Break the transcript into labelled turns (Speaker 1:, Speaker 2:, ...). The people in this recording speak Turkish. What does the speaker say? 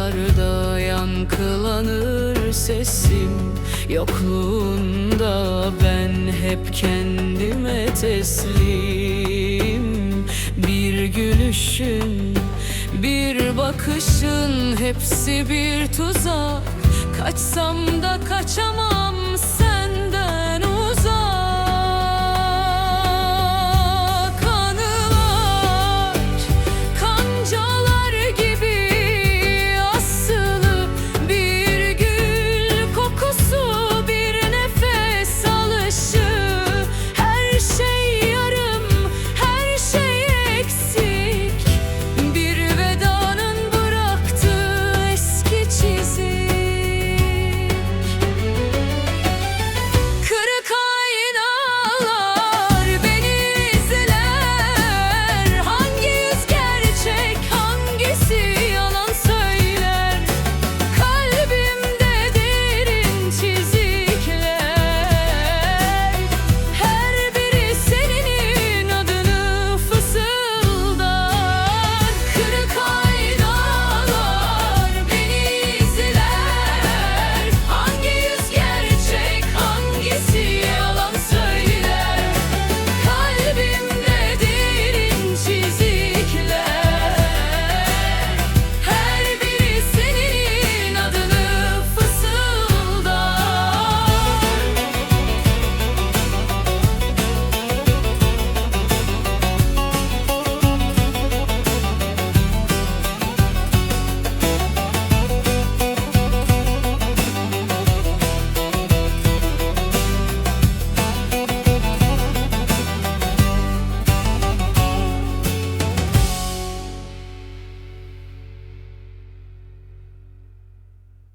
Speaker 1: Sessiz odalarda yankılanır sesim. Yokluğunda ben hep kendime teslim. Bir gülüşün, bir bakışın hepsi bir tuzak. Kaçsam da kaçamam sen.